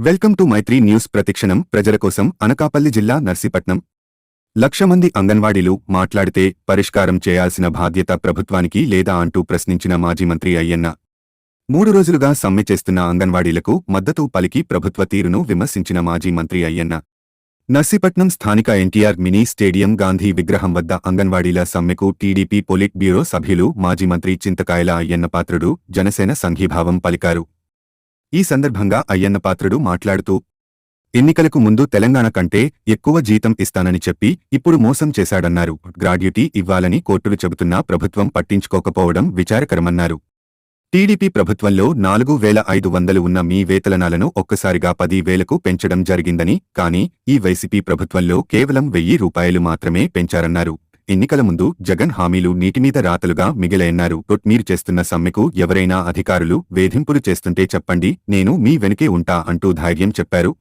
Welcome to Mythri news ప్రతిక్షణం. ప్రజల కోసం అనకాపల్లి జిల్లా నర్సీపట్నం. లక్ష మంది అంగన్వాడీలు మాట్లాడితే పరిష్కారం చేయాల్సిన బాధ్యత ప్రభుత్వానికి లేదా అంటూ ప్రశ్నించిన మాజీ మంత్రి అయ్యన్న. మూడు రోజులుగా సమ్మె చేస్తున్న అంగన్వాడీలకు మద్దతు పలికి ప్రభుత్వ తీరును విమర్శించిన మాజీ మంత్రి అయ్యన్న. నర్సీపట్నం స్థానిక ఎన్టీఆర్ మినీ స్టేడియం గాంధీ విగ్రహం వద్ద అంగన్వాడీల సమ్మెకు టీడీపీ పొలిట్ బ్యూరో సభ్యులు మాజీ మంత్రి చింతకాయల అయ్యన్న పాత్రుడు జనసేన సంఘీభావం పలికారు. ఈ సందర్భంగా అయ్యన్న పాత్రుడు మాట్లాడుతూ ఎన్నికలకు ముందు తెలంగాణ కంటే ఎక్కువ జీతం ఇస్తానని చెప్పి ఇప్పుడు మోసం చేశాడన్నారు. గ్రాడ్యుటీ ఇవ్వాలని కోర్టులు చెబుతున్నా ప్రభుత్వం పట్టించుకోకపోవడం విచారకరమన్నారు. టీడీపీ ప్రభుత్వంలో నాలుగు వేల ఐదు వందలు ఉన్న మీ వేతలనాలను ఒక్కసారిగా పది వేలకు పెంచడం జరిగిందని కానీ ఈ వైసీపీ ప్రభుత్వంలో కేవలం వెయ్యి రూపాయలు మాత్రమే పెంచారన్నారు. ఎన్నికల ముందు జగన్ హామీలు నీటిమీద రాతలుగా మిగిలయన్నారు. "బట్ మీరు చేస్తున్న సమ్మెకు ఎవరైనా అధికారులు వేధింపులు చేస్తుంటే చెప్పండి నేను మీ వెనుకే ఉంటా అంటూ ధైర్యం చెప్పారు.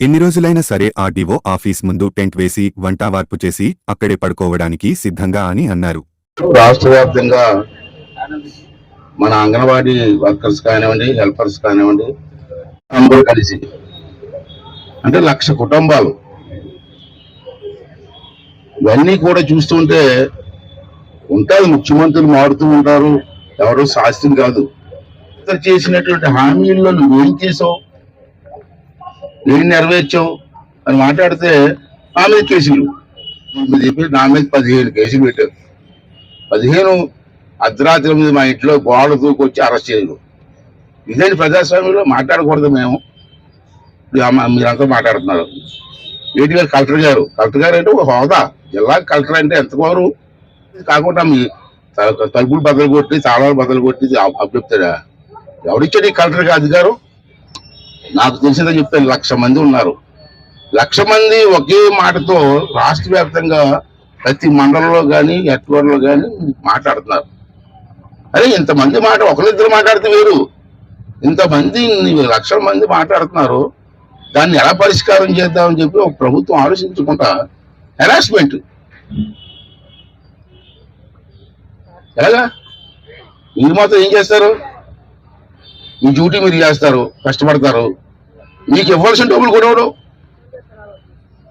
ఎన్ని రోజులైనా సరే ఆర్డీఓ ఆఫీస్ ముందు టెంట్ వేసి వంటావార్పు చేసి అక్కడే పడుకోవడానికి సిద్ధంగా అని అన్నారు. రాష్ట్ర వ్యాప్తంగా మన అంగన్వాడీ వర్కర్స్ కానివ్వండి హెల్పర్స్ కానివ్వండి అందరూ కలిసి అంటే లక్ష కుటుంబాలు ఇవన్నీ కూడా చూస్తుంటే ఉంటారు ముఖ్యమంత్రులు మారుతూ ఉంటారు. ఎవరో శాస్త్రం కాదు. ఇతరు చేసినటువంటి హామీల్లో నువ్వేం చేసావు? ఏం నెరవేర్చావు? అని మాట్లాడితే నా మీద కేసులు. చెప్పి నా మీద పదిహేను కేసులు పెట్టారు. పదిహేను అర్ధరాత్రి మీద మా ఇంట్లో గోడ దూకొచ్చి అరెస్ట్ చేయరు ఇదేంటి ప్రజాస్వామ్యంలో మాట్లాడకూడదు మేము? ఇప్పుడు మీరంతా మాట్లాడుతున్నారు. ఏటి గారు? కలెక్టర్ గారు? కలెక్టర్ గారు అంటే ఒక హోదా. జిల్లా కలెక్టర్ అంటే ఎంత గౌరవం కాకుండా మీ తలుపులు బదులు కొట్టి తాళాలు బదులు కొట్టి అప్- అప్పచెప్తాడా ఎవరిచ్చాడు ఈ కలెక్టర్కి అధికారం? నాకు తెలిసిందని చెప్తాను లక్ష మంది ఉన్నారు. లక్ష మంది ఒకే మాటతో రాష్ట్ర వ్యాప్తంగా ప్రతి మండలంలో కానీ హెడ్క్వార్టర్లో కానీ మాట్లాడుతున్నారు. అరే ఇంతమంది మాట ఒకరిద్దరు మాట్లాడితే వేరు. ఇంతమంది లక్షల మంది మాట్లాడుతున్నారు. దాన్ని ఎలా పరిష్కారం చేద్దామని చెప్పి ఒక ప్రభుత్వం ఆలోచించుకుంటా. హెరాస్మెంట్ ఎలాగా? మీరు మాత్రం ఏం చేస్తారు? మీ డ్యూటీ మీరు చేస్తారు కష్టపడతారు. మీకు ఇవ్వాల్సిన డబ్బులు కూడా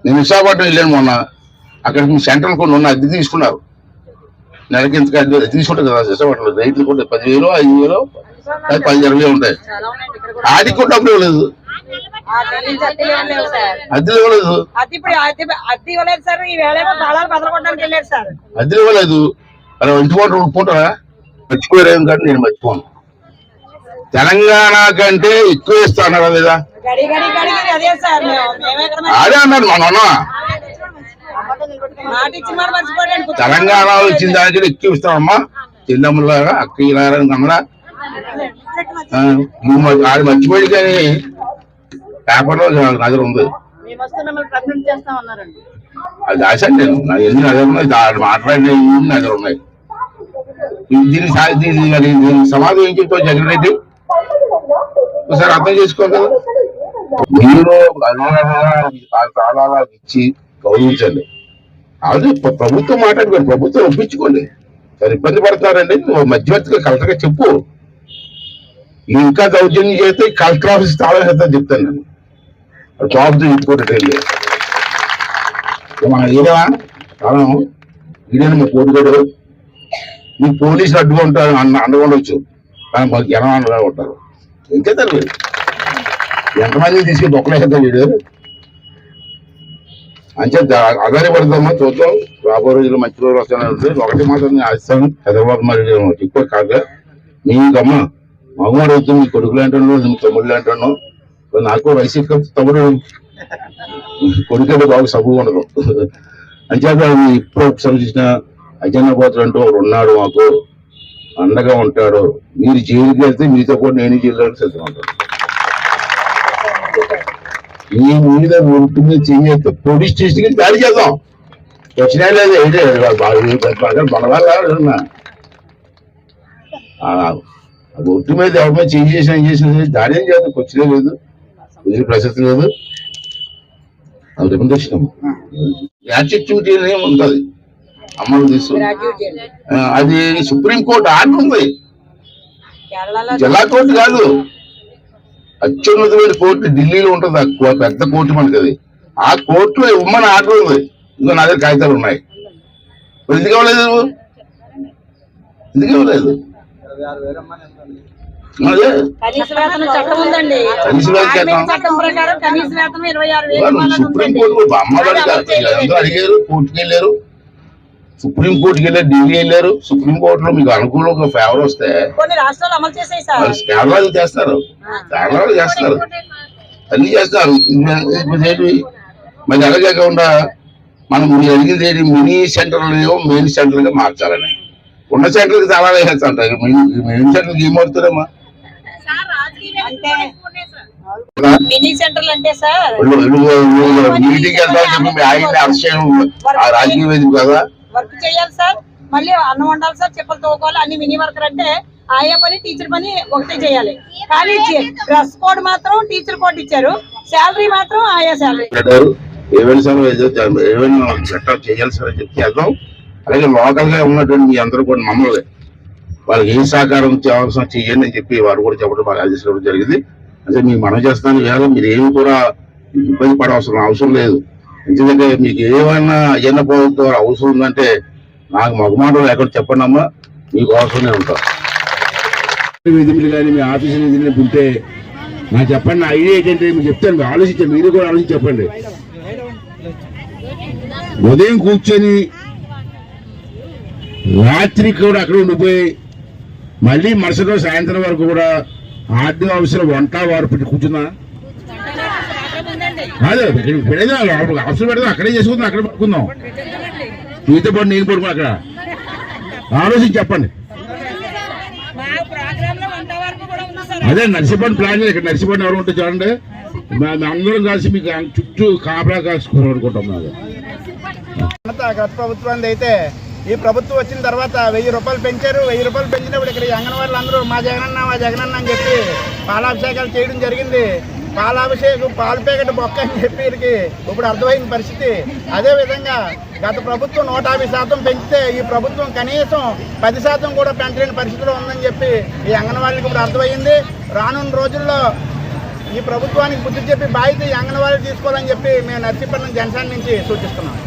నేను విశాఖపట్నం వెళ్ళాను మొన్న. అక్కడ మీ సెంట్రల్ కొన్ని ఉన్న అద్దె తీసుకున్నారు. నెలకి ఇంత అద్దె తీసుకుంటారు కదా విశాఖపట్నంలో. రైతులు కూడా పదివేలు ఐదు వేలు పది ఇరవై ఉంటాయి. కూడా. ఆడికి కూడా డబ్బులు ఇవ్వలేదు. ఇవ్వలేదు. అద్దె ఇప్పుడు అద్దె ఇవ్వలేదు సార్. ఈ వేళేమో తాళాలు వెళ్ళారు సార్. ఇవ్వలేదు. మర్చిపోయారేం కానీ నేను మర్చిపోను. తెలంగాణ కంటే ఎక్కువ లేదా? గడి గడి గడి అదే అన్నాడు మన మర్చిపోయాడు. తెలంగాణలో ఇచ్చిన దానికి ఎక్కువ ఇస్తామమ్మా చెల్లెమ్మలాగా అక్క ఇలా కన్నడా ఆడు మర్చిపోయి కానీ పేపర్లో నా దగ్గర ఉంది. అది దాచాను నేను. నా ఎన్ని నా దగ్గర ఉన్నాయి? మాట్లాడిన నా దగ్గర ఉన్నాయి. ఈ- దీన్ని సా- దీన్ని మరి దీన్ని సమాధానం ఏం చెప్తావు జగన్ రెడ్డి? ఒకసారి అర్థం చేసుకో కదా. మీరు తాళాలు ఇచ్చి గౌరవించండి. అది ప్ర- ప్రభుత్వం మాట్లాడుకోండి. ప్రభుత్వం ఒప్పించుకోండి. సరే ఇబ్బంది పడుతున్నారండి. నువ్వు మధ్యవర్తిగా కలెక్టర్గా చెప్పు. ఇంకా దౌర్జన్యం చేస్తే కలెక్టర్ ఆఫీస్ తాళం చెప్తాను నేను. జాబ్ ఇంకోటి వెళ్ళి మన ఏరియా కారణం ఈడని మా కోటిగడు మీ పోలీసులు అడ్డుగా ఉంటారు అన్న అండగొండొచ్చు కానీ మాకు జనం అండగా ఉంటారు. ఇంకే తెలియదు ఎంతమంది తీసుకుని దొక్కలేసేద్దాం వీడు అంటే అదారి పడతామా చూద్దాం. రాబో రోజులు మంచి రోజులు వస్తానంటే ఒకటి మాత్రం ఆశిస్తాను. హైదరాబాద్ మరి ఎక్కువ కాదు మీకమ్మ మగవాడు వచ్చి మీ కొడుకులు అంటున్నావు మీ తమ్ముళ్ళు అంటున్నావు నాకు వైసీపీ తమ్ముడు కొడుకంటే బాగా సబు ఉండదు అంచేత ఇప్పుడు సంబంధించిన చూసిన అంటూ ఒకడు ఉన్నాడు మాకు. అండగా ఉంటాడు. మీరు జైలుకి వెళ్తే మీతో కూడా నేను జైల్లో సిద్ధం మీ మీద ఉంటుంది చేస్తే పోలీస్ స్టేషన్కి దాడి చేద్దాం. వచ్చినా లేదు ఏంటి అది ఒట్టు మీద ఎవరి మీద చేంజ్ చేసిన ఏం దాడి ఏం చేద్దాం వచ్చినా లేదు. వదిలే ప్రసక్తి లేదు. అది రికమెండేషన్ యాటిట్యూడ్ ఏమి ఉంటుంది? అమలు తీసు అది సుప్రీంకోర్టు ఆర్డర్ ఉంది. జిల్లా కోర్టు కాదు. అత్యున్నతమైన కోర్టు ఢిల్లీలో ఉంటుంది. ఆ పెద్ద కోర్టు మనకి అది. ఆ కోర్టులో ఇవ్వమని ఆర్డర్ ఉంది. ఇంకో నా దగ్గర కాగితాలు ఉన్నాయి. ఎందుకు ఇవ్వలేదు నువ్వు? ఎందుకు ఇవ్వలేదు? అదే. కనీస వేతన చట్టం ఉందండి. కనీస వేతన చట్టం. కార్మిక చట్టం ప్రకారం కనీస వేతనం ఇరవై ఆరు వేలు వాళ్ళు ఇవ్వాలని సుప్రీం ఉందండి. కోర్టు అమ్మగారు. అందరూ అడిగారు కోర్టుకి వెళ్ళారు. సుప్రీం కోర్టుకి వెళ్ళారు ఢిల్లీ వెళ్ళారు. సుప్రీం కోర్టులో మీకు అనుకూలంగా ఫేవర్ వస్తే కేరళలో చేస్తారు. కేరళలో చేస్తారు. అన్ని చేస్తారు. మరి అలాగే కాకుండా మనం మీరు అడిగింది ఏంటి? మినీ సెంటర్లు మెయిన్ సెంటర్గా మార్చాలని. ఉన్న సెంటర్కి చాలా వేసేస్తుంటారు. మెయిన్ సెంటర్కి ఏం మారుతారమ్మా? అంటే మినీ సెంటర్లు అంటే సార్. మీటింగ్ రాజకీయ కదా? వర్క్ చేయాలి సార్. మళ్ళీ అన్నం వండాలి సార్ చెప్పులు తోకోవాలి అన్ని మినీ వర్కర్ అంటే ఆయా పని టీచర్ పని ఒకటే చేయాలి. కానీ డ్రెస్ కోడ్ మాత్రం టీచర్ కోడ్ ఇచ్చారు. శాలరీ మాత్రం ఆయా శాలరీ. ఏమైనా సరే ఏమైనా చేయాలి సార్ చెప్పి చేద్దాం అలాగే లోకల్గా ఉన్నటువంటి మీ అందరూ కూడా మమ్మల్ని వాళ్ళకి ఏ సహకారం చేయవలసిన చేయండి అని చెప్పి వారు కూడా చెప్పడం బాగా ఆదేశించడం జరిగింది. అంటే మీ మనం చేస్తాను వేళ మీరు ఏమి కూడా ఇబ్బంది పడవలసిన అవసరం లేదు. ఎందుకంటే మీకు ఏమైనా అయ్యన్న ప్రభుత్వం అవసరం ఉందంటే నాకు మగమాటం లేకుండా చెప్పండి అమ్మా మీకు అవసరమే ఉంటాం. విధులు కానీ మీ ఆఫీసు విధులు ఉంటే నాకు చెప్పండి నా ఐడియా ఏంటంటే మీకు చెప్తాను మీరు ఆలోచించండి మీరు కూడా ఆలోచించి చెప్పండి. ఉదయం కూర్చొని రాత్రి కూడా అక్కడ ఉండిపోయి మళ్ళీ మరుసటి రోజు సాయంత్రం వరకు కూడా ఆర్థిక అవసరం వంట వారు పెట్టి కూర్చున్నా అదే ఇక్కడ పెడదాం? అవసరం పెడదాం? అక్కడే చేసుకుందాం అక్కడ పట్టుకుందాం మీతో పాటు నేను పడుకున్నా అక్కడ. ఆలోచించి చెప్పండి. అదే నర్సిపండి ప్లాన్ చేయాలి. ఇక్కడ నర్సిపండి ఎవరు ఉంటే చూడండి. అందరం కలిసి మీకు చుట్టూ కాపలా కాసుకోవాలి అనుకుంటాం గత ప్రభుత్వానికి అయితే ఈ ప్రభుత్వం వచ్చిన తర్వాత వెయ్యి రూపాయలు పెంచారు. వెయ్యి రూపాయలు పెంచినప్పుడు ఇక్కడ అంగన్వాడీలు అందరూ మా జగనన్న మా జగనన్న అని చెప్పి పాలాభిషేకాలు చేయడం జరిగింది. పాలాభిషేకం పాలు ప్యాకెట్ బొక్క అని చెప్పి వీరికి ఇప్పుడు అర్థమైన పరిస్థితి. అదే విధంగా గత ప్రభుత్వం నూట యాభై శాతం పెంచితే ఈ ప్రభుత్వం కనీసం పది శాతం కూడా పెంచలేని పరిస్థితిలో ఉందని చెప్పి ఈ అంగన్వాడీలకు ఇప్పుడు అర్థమైంది. రానున్న రోజుల్లో ఈ ప్రభుత్వానికి బుద్ధి చెప్పి బాధ్యత ఈ అంగన్వాడీలు తీసుకోవాలని చెప్పి మేము నర్సీపట్నం జనసేన నుంచి సూచిస్తున్నాం.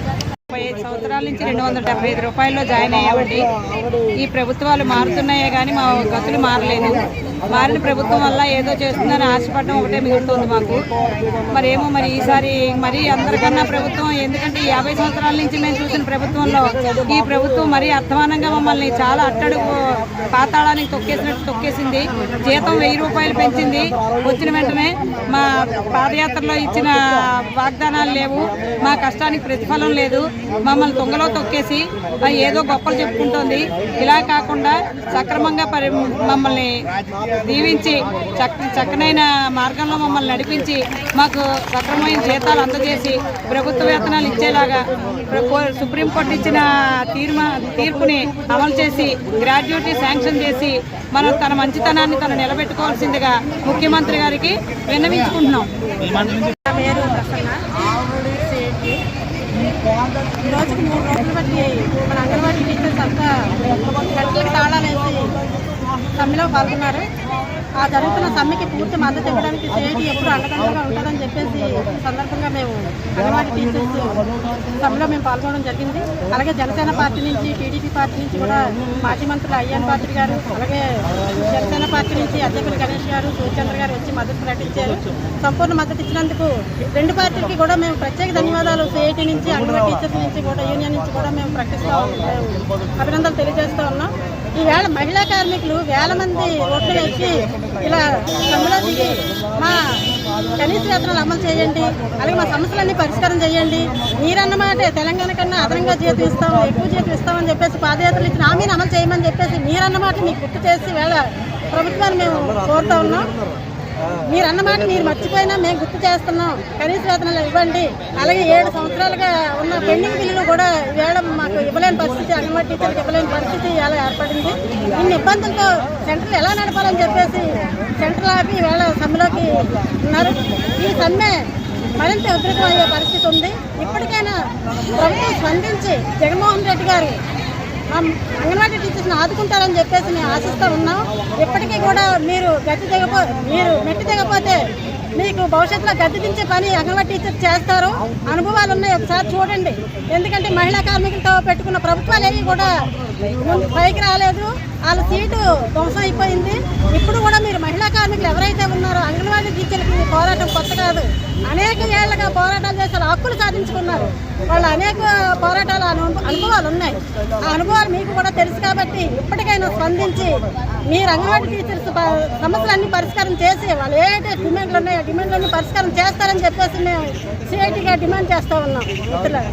ముప్పై ఐదు సంవత్సరాల నుంచి రెండు వందల డెబ్బై ఐదు రూపాయల్లో జాయిన్ అయ్యామండి. ఈ ప్రభుత్వాలు మారుతున్నాయే కానీ మా గతులు మారలేదు. మారిన ప్రభుత్వం వల్ల ఏదో చేస్తుందని ఆశపడడం ఒకటే మిగులుతుంది మాకు. మరేమో మరి ఈసారి మరి అందరికన్నా ప్రభుత్వం ఎందుకంటే యాభై సంవత్సరాల నుంచి మేము చూసిన ప్రభుత్వంలో ఈ ప్రభుత్వం మరీ అధ్వానంగా మమ్మల్ని చాలా అట్టడుగు పాతాళానికి తొక్కేసినట్టు తొక్కేసింది. జీతం వెయ్యి రూపాయలు పెంచింది. వచ్చిన వెంటనే మా పాదయాత్రలో ఇచ్చిన వాగ్దానాలు లేవు. మా కష్టానికి ప్రతిఫలం లేదు. మమ్మల్ని తొంగలో తొక్కేసి మరి ఏదో గొప్పలు చెప్పుకుంటోంది. ఇలా కాకుండా సక్రమంగా పరి మమ్మల్ని దీవించి చక్ చక్కనైన మార్గంలో మమ్మల్ని నడిపించి మాకు సక్రమైన జీతాలు అందజేసి ప్రభుత్వ వేతనాలు ఇచ్చేలాగా సుప్రీంకోర్టు ఇచ్చిన తీర్మా తీర్పుని అమలు చేసి గ్రాడ్యుయేటీ శాంక్షన్ చేసి మనం తన మంచితనాన్ని తను నిలబెట్టుకోవాల్సిందిగా ముఖ్యమంత్రి గారికి విన్నవించుకుంటున్నాం. పేరు రోజుకి మూడు రోజులు బట్టి మన అంగన్వాడీ టీచర్స్ అంతా సమ్మెలో పాల్గొన్నారు. ఆ జరుగుతున్న సమ్మెకి పూర్తి మద్దతు ఇవ్వడానికి సేటి ఎప్పుడు అండదండగా ఉంటుందని చెప్పేసి సందర్భంగా మేము అంగన్వాడీ టీచర్స్ సమ్మెలో మేము పాల్గొనడం జరిగింది. అలాగే జనసేన పార్టీ నుంచి టీడీపీ పార్టీ నుంచి కూడా మాజీ మంత్రులు అయ్యాన్ పాత్రి గారు అలాగే జనసేన పార్టీ నుంచి అధ్యక్షులు గణేష్ గారు సూర్యచంద్ర గారు వచ్చి మద్దతు ప్రకటించారు. సంపూర్ణ మద్దతు ఇచ్చినందుకు రెండు పార్టీలకి కూడా మేము ప్రత్యేక ధన్యవాదాలు. సిఐటి నుంచి అంగన్వాడీ టీచర్స్ నుంచి కూడా యూనియన్ నుంచి కూడా మేము ప్రకటిస్తూ మేము అభినందనలు తెలియజేస్తూ ఉన్నాం. ఈవేళ మహిళా కార్మికులు వేల మంది ఓట్లు వేసి ఇలా సమ్మెలో దిగి మా కనీస వేతనాలు అమలు చేయండి అలాగే మా సమస్యలన్నీ పరిష్కారం చేయండి. మీరన్నమాట తెలంగాణ కన్నా అదనంగా జీతం ఇస్తాం ఎక్కువ జీతం ఇస్తామని చెప్పేసి పాదయాత్రలు ఇచ్చిన హామీని అమలు చేయమని చెప్పేసి మీరన్నమాట మీకు గుర్తు చేసి వేళ ప్రభుత్వాన్ని మేము కోరుతా ఉన్నాం. మీరు అన్నమాట మీరు మర్చిపోయినా మేము గుర్తు చేస్తున్నాం. కనీస వేతనాలు ఇవ్వండి. అలాగే ఏడు సంవత్సరాలుగా ఉన్న పెండింగ్ బిల్లులు కూడా వేయడం మాకు ఇవ్వలేని పరిస్థితి అంగన్వాడీ టీచర్కి ఇవ్వలేని పరిస్థితి ఇలా ఏర్పడింది. ఇన్ని ఇబ్బందులతో సెంటర్లు ఎలా నడపాలని చెప్పేసి సెంటర్ ఆపి వేళ సమ్మెలోకి ఉన్నారు. ఈ సమ్మె మరింత ఉధృతం పరిస్థితి ఉంది. ఇప్పటికైనా ప్రభుత్వం స్పందించి జగన్మోహన్ రెడ్డి గారు అంగన్వాడీ టీచర్స్ని ఆదుకుంటారని చెప్పేసి మేము ఆశిస్తూ ఉన్నాం. ఇప్పటికీ కూడా మీరు గట్టి దిగపో మీరు మెట్టి దిగపోతే మీకు భవిష్యత్తులో గట్టి దించే పని అంగన్వాడీ టీచర్ చేస్తారు. అనుభవాలు ఉన్నాయి ఒకసారి చూడండి. ఎందుకంటే మహిళా కార్మికులతో పెట్టుకున్న ప్రభుత్వం కూడా పైకి రాలేదు. వాళ్ళ సీటు ధ్వంసం అయిపోయింది. ఇప్పుడు కూడా మీరు మహిళా కార్మికులు ఎవరైతే ఉన్నారో అంగన్వాడీ టీచర్కి పోరాటం కొత్త కాదు. అనేక ఏళ్ళుగా పోరాటాలు చేసి హక్కులు సాధించుకున్నారు. వాళ్ళు అనేక పోరాటాలు అనుభవాలు ఉన్నాయి. ఆ అనుభవాలు మీకు కూడా తెలుసు కాబట్టి ఇప్పటికైనా స్పందించి మీరు అంగన్వాడీ టీచర్స్ సమస్యలన్నీ పరిష్కారం చేసి వాళ్ళు ఏ డిమాండ్లు ఉన్నాయో డిమాండ్లన్నీ పరిష్కారం చేస్తారని చెప్పేసి మేము సిఐటిగా డిమాండ్ చేస్తూ ఉన్నాం. మిత్రులారా.